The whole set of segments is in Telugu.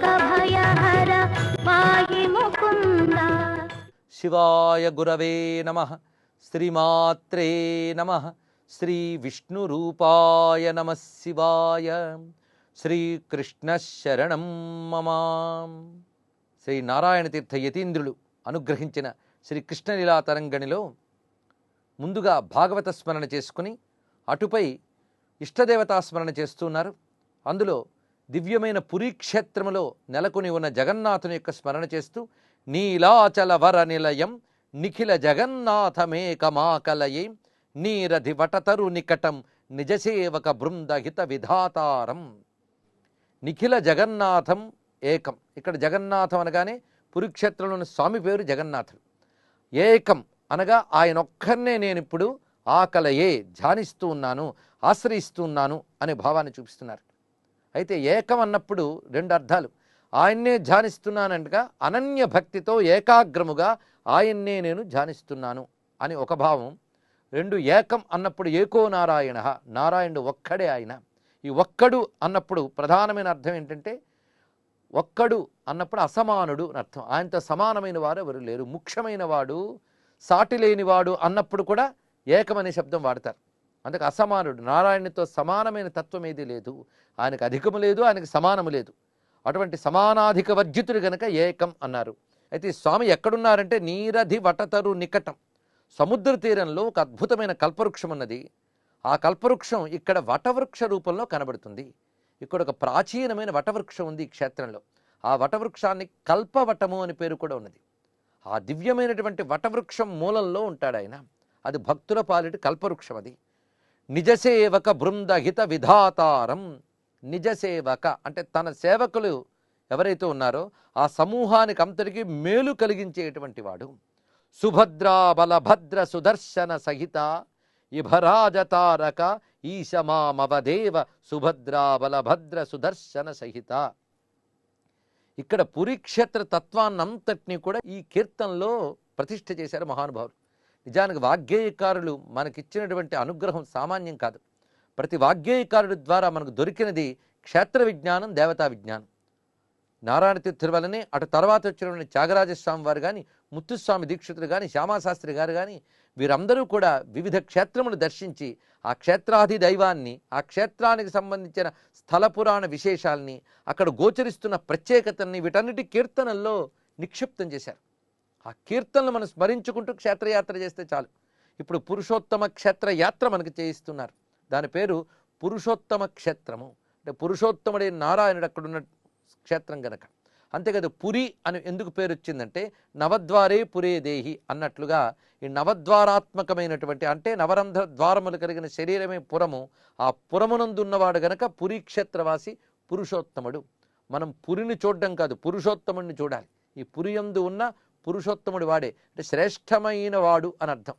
భయహర ముకుంద శివాయ గురవే నమ శ్రీమాత్రే నమ శ్రీ విష్ణురూపాయ నమ శివాయ శ్రీకృష్ణ శరణం మమా శ్రీ నారాయణ తీర్థ యతీంద్రులు అనుగ్రహించిన శ్రీ కృష్ణలీలా తరంగణిలో ముందుగా భాగవత స్మరణ చేసుకుని అటుపై ఇష్టదేవతా స్మరణ చేస్తున్నారు. అందులో దివ్యమైన పురీక్షేత్రములో నెలకొని ఉన్న జగన్నాథుని యొక్క స్మరణ చేస్తూ నీలాచల వర నిలయం నిఖిల జగన్నాథమేకమాకలయే నీరధి వటతరు నికటం నిజసేవక బృందహిత విధాతారం. నిఖిల జగన్నాథం ఏకం. ఇక్కడ జగన్నాథం అనగానే పురుక్షేత్రంలోని స్వామి పేరు జగన్నాథుడు. ఏకం అనగా ఆయన ఒక్కరినే నేను ఇప్పుడు ఆకలయే ధ్యానిస్తూ ఉన్నాను ఆశ్రయిస్తూ ఉన్నాను అనే భావాన్ని చూపిస్తున్నారు. అయితే ఏకం అన్నప్పుడు రెండు అర్థాలు. ఆయన్నే ధ్యానిస్తున్నానంటగా అనన్య భక్తితో ఏకాగ్రముగా ఆయన్నే నేను ధ్యానిస్తున్నాను అని ఒక భావం. రెండు ఏకం అన్నప్పుడు ఏకో నారాయణ నారాయణుడు ఒక్కడే ఆయన. ఈ ఒక్కడు అన్నప్పుడు ప్రధానమైన అర్థం ఏంటంటే ఒక్కడు అన్నప్పుడు అసమానుడు అని అర్థం. ఆయనతో సమానమైన వారు ఎవరు లేరు. ముఖ్యమైన వాడు సాటి లేనివాడు అన్నప్పుడు కూడా ఏకమనే శబ్దం వాడతారు. అందుకు అసమానుడు. నారాయణునితో సమానమైన తత్వం ఏది లేదు. ఆయనకు అధికము లేదు ఆయనకు సమానము లేదు. అటువంటి సమానాధిక వర్జితుడు గనక ఏకం అన్నారు. అయితే స్వామి ఎక్కడున్నారంటే నీరధి వటతరు నికటం. సముద్ర తీరంలో ఒక అద్భుతమైన కల్పవృక్షం ఉన్నది ఆ కల్పవృక్షం ఇక్కడ వటవృక్ష రూపంలో కనబడుతుంది. ఇక్కడ ఒక ప్రాచీనమైన వటవృక్షం ఉంది ఈ క్షేత్రంలో. ఆ వటవృక్షాన్ని కల్పవటము అని పేరు కూడా ఉన్నది. ఆ దివ్యమైనటువంటి వటవృక్షం మూలంలో ఉంటాడు ఆయన. అది భక్తుల పాలిటి కల్పవృక్షం అది. నిజసేవక బృందహిత విధాతారం. నిజసేవక అంటే తన సేవకులు ఎవరైతే ఉన్నారో ఆ సమూహానికి అంతటికి మేలు కలిగించేటువంటి వాడు. సుభద్రా బలభద్ర సుదర్శన సహిత ఇభరాజతారక ఈశమామవదేవ సుభద్రా బలభద్ర సుదర్శన సహిత. ఇక్కడ పురీక్షేత్ర తత్వాన్నంతటినీ కూడా ఈ కీర్తనలో ప్రతిష్ఠ చేశారు మహానుభావులు నిజానికి వాగ్గేయకారులు మనకిచ్చినటువంటి అనుగ్రహం సామాన్యం కాదు. ప్రతి వాగ్గేయకారుడి ద్వారా మనకు దొరికినది క్షేత్ర విజ్ఞానం దేవతా విజ్ఞానం. నారాయణ తీర్థుల అటు తర్వాత వచ్చినటువంటి త్యాగరాజస్వామి వారు కానీ ముత్తుస్వామి దీక్షితులు కానీ శ్యామాశాస్త్రి గారు కానీ వీరందరూ కూడా వివిధ క్షేత్రములు దర్శించి ఆ క్షేత్రాది దైవాన్ని ఆ క్షేత్రానికి సంబంధించిన స్థల పురాణ విశేషాల్ని అక్కడ గోచరిస్తున్న ప్రత్యేకతల్ని వీటన్నిటి కీర్తనల్లో నిక్షిప్తం చేశారు. ఆ కీర్తనలు మనం స్మరించుకుంటూ క్షేత్రయాత్ర చేస్తే చాలు. ఇప్పుడు పురుషోత్తమ క్షేత్ర యాత్ర మనకు చేయిస్తున్నారు. దాని పేరు పురుషోత్తమ క్షేత్రము. అంటే పురుషోత్తముడే నారాయణుడు అక్కడున్న క్షేత్రం గనక. అంతేకాదు పురి అని ఎందుకు పేరు వచ్చిందంటే నవద్వారే పురే దేహి అన్నట్లుగా ఈ నవద్వారాత్మకమైనటువంటి అంటే నవరంధ్ర ద్వారములు కలిగిన శరీరమే పురము. ఆ పురమునందున్నవాడు గనక పురి క్షేత్రవాసి పురుషోత్తముడు. మనం పురిని చూడడం కాదు పురుషోత్తముడిని చూడాలి. ఈ పురియందు ఉన్న పురుషోత్తముడు వాడే అంటే శ్రేష్టమైన వాడు అని అర్థం.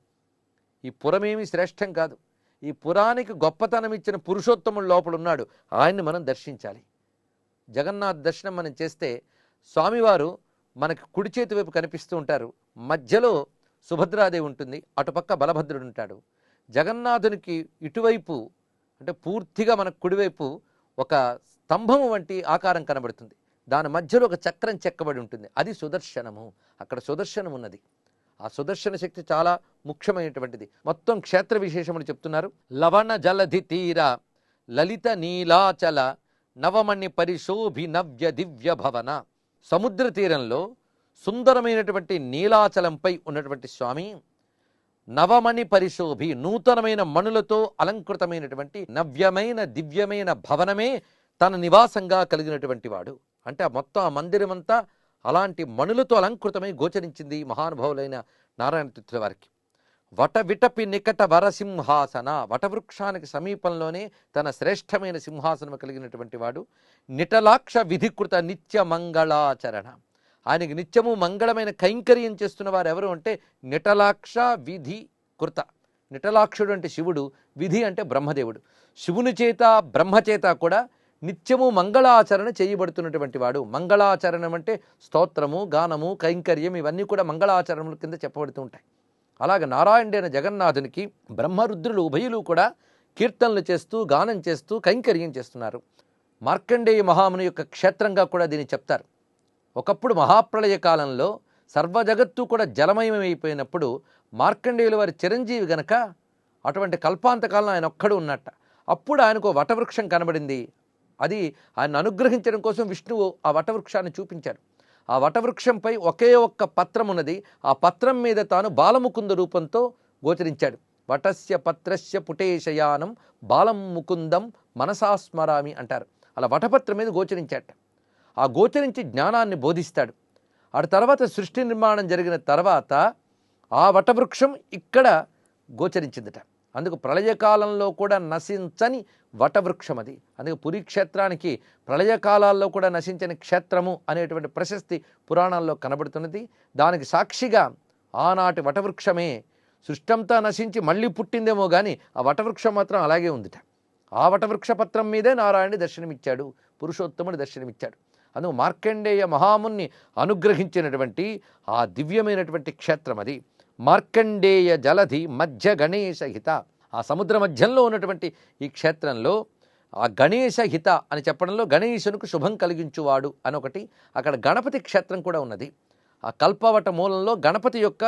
ఈ పురమేమి శ్రేష్టం కాదు. ఈ పురానికి గొప్పతనం ఇచ్చిన పురుషోత్తముడు లోపల ఉన్నాడు ఆయన్ని మనం దర్శించాలి. జగన్నాథ్ దర్శనం మనం చేస్తే స్వామివారు మనకి కుడి చేతి వైపు కనిపిస్తూ ఉంటారు. మధ్యలో సుభద్రాదేవి ఉంటుంది. అటుపక్క బలభద్రుడు ఉంటాడు. జగన్నాథునికి ఇటువైపు అంటే పూర్తిగా మనకు కుడివైపు ఒక స్తంభము వంటి ఆకారం కనబడుతుంది. దాని మధ్యలో ఒక చక్రం చెక్కబడి ఉంటుంది. అది సుదర్శనము. అక్కడ సుదర్శనం ఉన్నది. ఆ సుదర్శన శక్తి చాలా ముఖ్యమైనటువంటిది. మొత్తం క్షేత్ర విశేషములు చెప్తున్నారు. లవణ జలధి తీర లలిత నీలాచల నవమణి పరిశోభి నవ్య దివ్య భవన. సముద్ర తీరంలో సుందరమైనటువంటి నీలాచలంపై ఉన్నటువంటి స్వామి నవమణి పరిశోభి నూతనమైన మణులతో అలంకృతమైనటువంటి నవ్యమైన దివ్యమైన భవనమే తన నివాసంగా కలిగినటువంటి వాడు. అంటే ఆ మొత్తం ఆ మందిరమంతా అలాంటి మణులతో అలంకృతమై గోచరించింది మహానుభావులైన నారాయణ తీర్థుల వారికి. వట విటపి నికట వరసింహాసన వటవృక్షానికి సమీపంలోనే తన శ్రేష్టమైన సింహాసనం కలిగినటువంటి వాడు నిటలాక్ష విధికృత నిత్య మంగళాచరణ. ఆయనకి నిత్యము మంగళమైన కైంకర్యం చేస్తున్న వారు ఎవరు అంటే నిటలాక్ష విధి కృత. నిటలాక్షుడు అంటే శివుడు విధి అంటే బ్రహ్మదేవుడు. శివుని చేత బ్రహ్మచేత కూడా నిత్యము మంగళాచరణ చేయబడుతున్నటువంటి వాడు. మంగళాచరణం అంటే స్తోత్రము గానము కైంకర్యం ఇవన్నీ కూడా మంగళాచరణముల కింద చెప్పబడుతూ ఉంటాయి. అలాగే నారాయణుడైన జగన్నాథునికి బ్రహ్మరుద్రులు ఉభయులు కూడా కీర్తనలు చేస్తూ గానం చేస్తూ కైంకర్యం చేస్తున్నారు. మార్కండేయ మహాముని యొక్క క్షేత్రంగా కూడా దీన్ని చెప్తారు. ఒకప్పుడు మహాప్రళయ కాలంలో సర్వ జగత్తు కూడా జలమయమైపోయినప్పుడు మార్కండేయుల వారి చిరంజీవి గనక అటువంటి కల్పాంతకాలం ఆయన ఒక్కడు ఉన్నట్ట. అప్పుడు ఆయనకు ఓ వటవృక్షం కనబడింది. అది ఆయన అనుగ్రహించడం కోసం విష్ణువు ఆ వటవృక్షాన్ని చూపించాడు. ఆ వటవృక్షంపై ఒకే ఒక్క పత్రం ఉన్నది. ఆ పత్రం మీద తాను బాలముకుంద రూపంతో గోచరించాడు. వటస్య పత్రస్య పుటేశయానం బాలం ముకుందం మనసాస్మరామి అంటారు. అలా వటపత్రం మీద గోచరించాట ఆ గోచరించి జ్ఞానాన్ని బోధిస్తాడు. ఆ తర్వాత సృష్టి నిర్మాణం జరిగిన తర్వాత ఆ వటవృక్షం ఇక్కడ గోచరించిందట. అందుకు ప్రళయకాలంలో కూడా నశించని వటవృక్షం అది అందుకే పురి క్షేత్రానికి ప్రళయకాలాల్లో కూడా నశించని క్షేత్రము అనేటువంటి ప్రశస్తి పురాణాల్లో కనబడుతున్నది. దానికి సాక్షిగా ఆనాటి వటవృక్షమే సృష్టంతా నశించి మళ్ళీ పుట్టిందేమో కానీ ఆ వటవృక్షం మాత్రం అలాగే ఉందిట. ఆ వటవృక్ష పత్రం మీదే నారాయణుడి దర్శనమిచ్చాడు పురుషోత్తముడి దర్శనమిచ్చాడు. అందుకు మార్కండేయ మహాముని అనుగ్రహించినటువంటి ఆ దివ్యమైనటువంటి క్షేత్రం అది మార్కండేయ జలధి మధ్య గణేశ హిత. ఆ సముద్ర మధ్యంలో ఉన్నటువంటి ఈ క్షేత్రంలో ఆ గణేశ హిత అని చెప్పడంలో గణేశునికి శుభం కలిగించువాడు అని ఒకటి అక్కడ గణపతి క్షేత్రం కూడా ఉన్నది. ఆ కల్పవట మూలంలో గణపతి యొక్క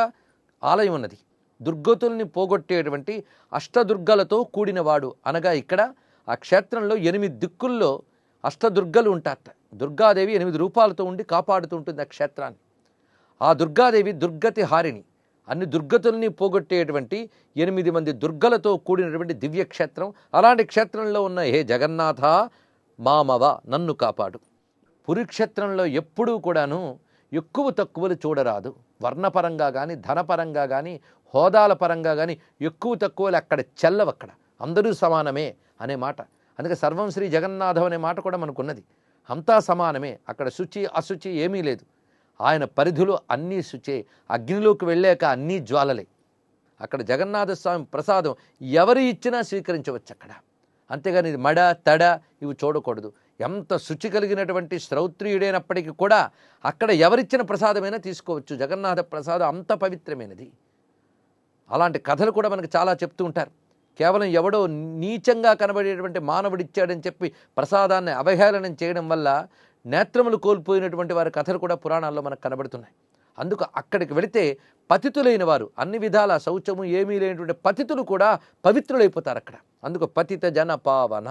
ఆలయం ఉన్నది. దుర్గతుల్ని పోగొట్టేటువంటి అష్టదుర్గలతో కూడినవాడు అనగా ఇక్కడ ఆ క్షేత్రంలో ఎనిమిది దిక్కుల్లో అష్టదుర్గలు ఉంటారట. దుర్గాదేవి ఎనిమిది రూపాలతో ఉండి కాపాడుతూ ఉంటుంది ఆ క్షేత్రాన్ని. ఆ దుర్గాదేవి దుర్గతి హారిణి అన్ని దుర్గతుల్ని పోగొట్టేటువంటి ఎనిమిది మంది దుర్గలతో కూడినటువంటి దివ్యక్షేత్రం. అలాంటి క్షేత్రంలో ఉన్న హే జగన్నాథ మామవ నన్ను కాపాడు. పురుక్షేత్రంలో ఎప్పుడూ కూడాను ఎక్కువ తక్కువలు చూడరాదు. వర్ణపరంగా కానీ ధనపరంగా కానీ హోదాల పరంగా కానీ ఎక్కువ తక్కువలు అక్కడ చెల్లవు అక్కడ. అందరూ సమానమే అనే మాట. అందుకే సర్వం శ్రీ జగన్నాథం అనే మాట కూడా మనకున్నది. అంతా సమానమే. అక్కడ శుచి అశుచి ఏమీ లేదు. ఆయన పరిధిలో అన్నీ శుచే అగ్నిలోకి వెళ్ళాక అన్నీ జ్వాలలే. అక్కడ జగన్నాథస్వామి ప్రసాదం ఎవరు ఇచ్చినా స్వీకరించవచ్చు అక్కడ. అంతేగాని ఇది మడ తడ ఇవి చూడకూడదు. ఎంత శుచి కలిగినటువంటి శ్రౌత్రియుడైనప్పటికీ కూడా అక్కడ ఎవరిచ్చిన ప్రసాదమైనా తీసుకోవచ్చు. జగన్నాథ ప్రసాదం అంత పవిత్రమైనది. అలాంటి కథలు కూడా మనకు చాలా చెప్తూ ఉంటారు. కేవలం ఎవడో నీచంగా కనబడేటువంటి మానవుడిచ్చాడని చెప్పి ప్రసాదాన్ని అవహేళనం చేయడం వల్ల నేత్రములు కోల్పోయినటువంటి వారి కథలు కూడా పురాణాల్లో మనకు కనబడుతున్నాయి. అందుకు అక్కడికి వెళితే పతితులైన వారు అన్ని విధాల శౌచము ఏమీ లేనటువంటి పతితులు కూడా పవిత్రులైపోతారు అక్కడ అందుకు పతిత జన పావన.